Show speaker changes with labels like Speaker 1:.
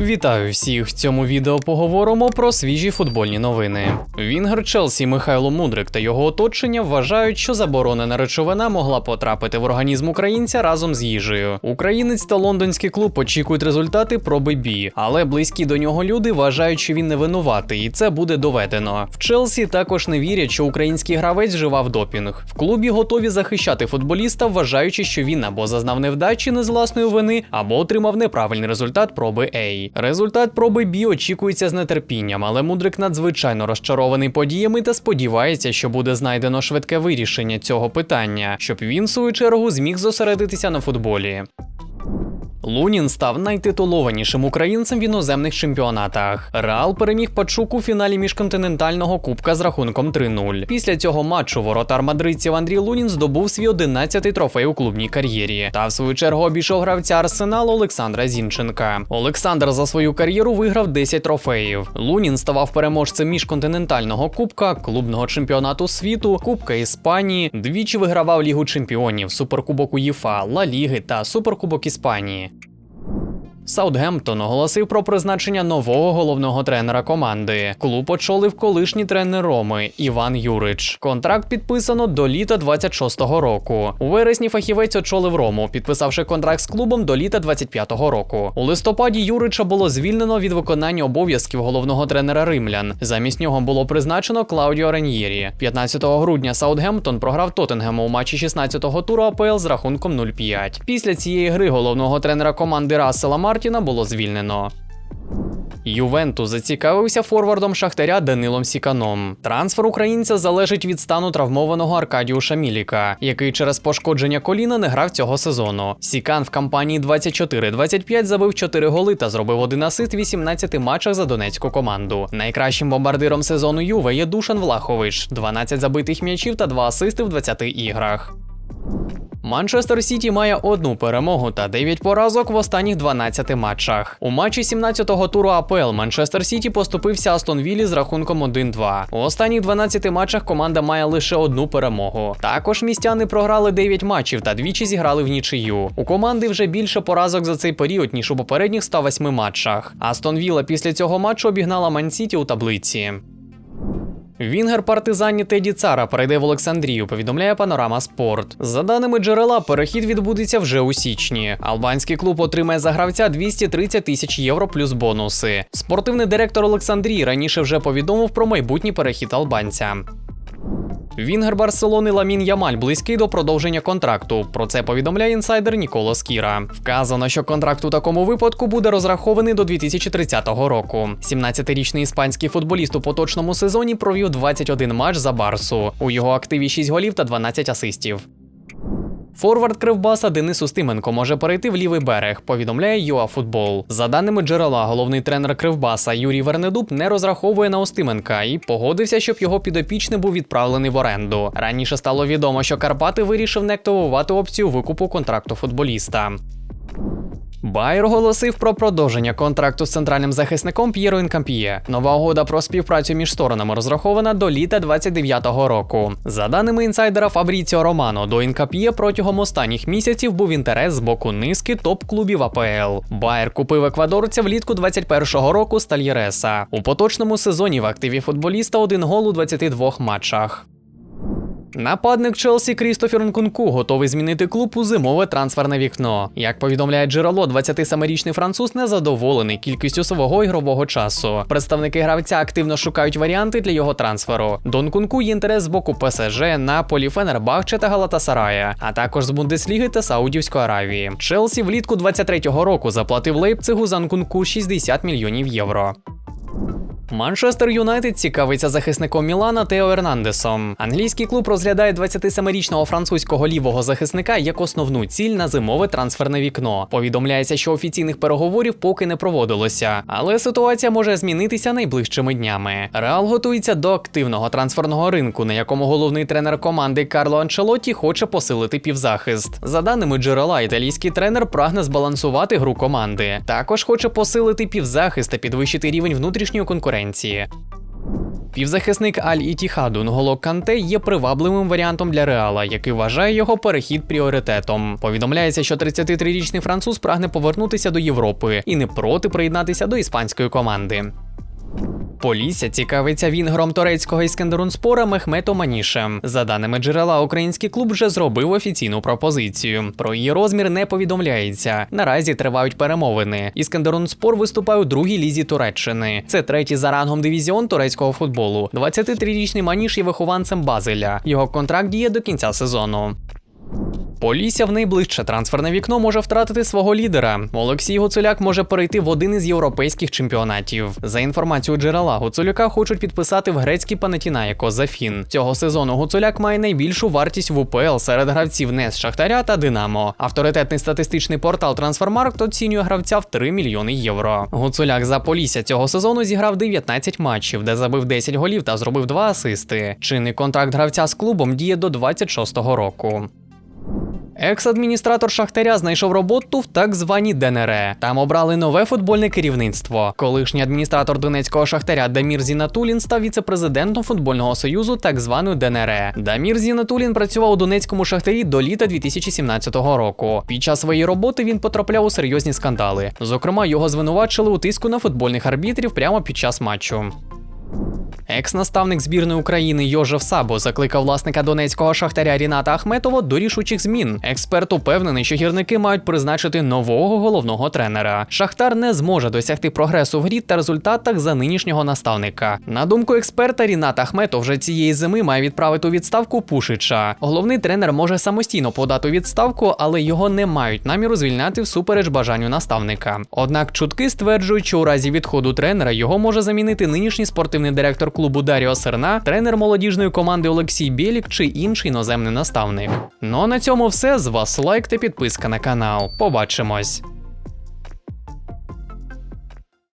Speaker 1: Вітаю всіх! В цьому відео поговоримо про свіжі футбольні новини. Вінгер Челсі Михайло Мудрик та його оточення вважають, що заборонена речовина могла потрапити в організм українця разом з їжею. Українець та лондонський клуб очікують результати проби бі, але близькі до нього люди вважають, що він не винуватий, і це буде доведено. В Челсі також не вірять, що український гравець вживав допінг. В клубі готові захищати футболіста, вважаючи, що він або зазнав невдачі не з власної вини, або отримав неправильний результат проби Результат проби бі очікується з нетерпінням, але мудрик надзвичайно розчарований подіями та сподівається, що буде знайдено швидке вирішення цього питання, щоб він, в свою чергу, зміг зосередитися на футболі. Лунін став найтитулованішим українцем в іноземних чемпіонатах. Реал переміг Пачук у фіналі міжконтинентального кубка з рахунком 3-0. Після цього матчу воротар мадридців Андрій Лунін здобув свій 11-й трофей у клубній кар'єрі. Та в свою чергу обійшов гравця Арсеналу Олександра Зінченка. Олександр за свою кар'єру виграв 10 трофеїв. Лунін ставав переможцем міжконтинентального кубка, клубного чемпіонату світу, Кубка Іспанії, двічі вигравав Лігу чемпіонів, Суперкубок УЄФА, Ла Ліги та Суперкубок Іспанії. Саутгемптон оголосив про призначення нового головного тренера команди. Клуб очолив колишній тренер Роми Іван Юрич. Контракт підписано до літа 26-го року. У вересні фахівець очолив Рому, підписавши контракт з клубом до літа 25-го року. У листопаді Юрича було звільнено від виконання обов'язків головного тренера римлян. Замість нього було призначено Клаудіо Реньєрі. 15 грудня Саутгемптон програв Тоттенгему у матчі 16-го туру АПЛ з рахунком 0-5. Після цієї гри головного тренера команди Рассела Мартіна було звільнено. Ювентус зацікавився форвардом Шахтаря Данилом Сіканом. Трансфер українця залежить від стану травмованого Аркадіуша Міліка, який через пошкодження коліна не грав цього сезону. Сікан в кампанії 24-25 забив 4 голи та зробив один асист в 18 матчах за донецьку команду. Найкращим бомбардиром сезону Юве є Душан Влахович, 12 забитих м'ячів та 2 асисти в 20 іграх. Манчестер Сіті має одну перемогу та 9 поразок в останніх 12 матчах. У матчі 17-го туру АПЛ Манчестер Сіті поступився Астон Віллі з рахунком 1-2. У останніх 12 матчах команда має лише одну перемогу. Також містяни програли 9 матчів та двічі зіграли в нічию. У команди вже більше поразок за цей період, ніж у попередніх 108 матчах. Астон Вілла після цього матчу обігнала Ман-Сіті у таблиці. Вінгер партизані Теді Цара перейде в Олександрію, повідомляє Панорама Спорт. За даними джерела, перехід відбудеться вже у січні. Албанський клуб отримає за гравця 230 тисяч євро плюс бонуси. Спортивний директор Олександрії раніше вже повідомив про майбутній перехід албанця. Вінгер Барселони Ламін Ямаль близький до продовження контракту. Про це повідомляє інсайдер Ніколо Скіра. Вказано, що контракт у такому випадку буде розрахований до 2030 року. 17-річний іспанський футболіст у поточному сезоні провів 21 матч за Барсу. У його активі 6 голів та 12 асистів. Форвард Кривбаса Денис Устименко може перейти в лівий берег, повідомляє ЮАФутбол. За даними джерела, головний тренер Кривбаса Юрій Вернедуб не розраховує на Устименка і погодився, щоб його підопічний був відправлений в оренду. Раніше стало відомо, що Карпати вирішив не активувати опцію викупу контракту футболіста. Байер оголосив про продовження контракту з центральним захисником П'єро Інкампіє. Нова угода про співпрацю між сторонами розрахована до літа 29-го року. За даними інсайдера Фабріціо Романо, до Інкапіє протягом останніх місяців був інтерес з боку низки топ-клубів АПЛ. Байер купив еквадорця влітку 21-го року з Тальєреса. У поточному сезоні в активі футболіста один гол у 22 матчах. Нападник Челсі Крістофер Нкунку готовий змінити клуб у зимове трансферне вікно. Як повідомляє джерело, 27-річний француз не задоволений кількістю свого ігрового часу. Представники гравця активно шукають варіанти для його трансферу. До Нкунку є інтерес з боку ПСЖ, Наполі, Фенербахче та Галатасарая, а також з Бундесліги та Саудівської Аравії. Челсі влітку 23-го року заплатив Лейпцигу за Нкунку 60 мільйонів євро. Манчестер Юнайтед цікавиться захисником Мілана Тео Ернандесом. Англійський клуб розглядає 27-річного французького лівого захисника як основну ціль на зимове трансферне вікно. Повідомляється, що офіційних переговорів поки не проводилося, але ситуація може змінитися найближчими днями. Реал готується до активного трансферного ринку, на якому головний тренер команди Карло Анчелотті хоче посилити півзахист. За даними джерела, італійський тренер прагне збалансувати гру команди. Також хоче посилити півзахист та підвищити рівень внутрішньої конкуренції. Півзахисник Аль Ітіхаду Нголо Канте є привабливим варіантом для Реала, який вважає його перехід пріоритетом. Повідомляється, що 33-річний француз прагне повернутися до Європи і не проти приєднатися до іспанської команди. Полісся цікавиться вінгером турецького іскендерунспора Мехметом Манішем. За даними джерела, український клуб вже зробив офіційну пропозицію. Про її розмір не повідомляється. Наразі тривають перемовини. Іскендерунспор виступає у другій лізі Туреччини. Це третій за рангом дивізіон турецького футболу. 23-річний Маніш є вихованцем Базеля. Його контракт діє до кінця сезону. Полісся в найближче трансферне вікно може втратити свого лідера. Олексій Гуцуляк може перейти в один із європейських чемпіонатів. За інформацією джерела, Гуцуляка хочуть підписати в грецький Панатінаєко за Фін. Цього сезону Гуцуляк має найбільшу вартість в УПЛ серед гравців НЕС Шахтаря та Динамо. Авторитетний статистичний портал Трансфермаркт оцінює гравця в 3 мільйони євро. Гуцуляк за Полісся цього сезону зіграв 19 матчів, де забив 10 голів та зробив 2 асисти. Чинний контракт гравця з клубом діє до 26-го року. Екс-адміністратор Шахтаря знайшов роботу в так званій ДНР. Там обрали нове футбольне керівництво. Колишній адміністратор Донецького Шахтаря Дамір Зінатулін став віце-президентом футбольного союзу так званої ДНР. Дамір Зінатулін працював у Донецькому Шахтарі до літа 2017 року. Під час своєї роботи він потрапляв у серйозні скандали. Зокрема, його звинувачили у тиску на футбольних арбітрів прямо під час матчу. Екс-наставник збірної України Йожев Сабо закликав власника донецького шахтаря Ріната Ахметова до рішучих змін. Експерт упевнений, що гірники мають призначити нового головного тренера. Шахтар не зможе досягти прогресу в грі та результатах за нинішнього наставника. На думку експерта, Рінат Ахметов вже цієї зими має відправити у відставку Пушича. Головний тренер може самостійно подати відставку, але його не мають наміру звільняти всупереч бажанню наставника. Однак чутки стверджують, що у разі відходу тренера його може замінити нинішній спортивний директор клубу Даріо Серна, тренер молодіжної команди Олексій Бєлік чи інший іноземний наставник. Ну а на цьому все. З вас лайк та підписка на канал. Побачимось.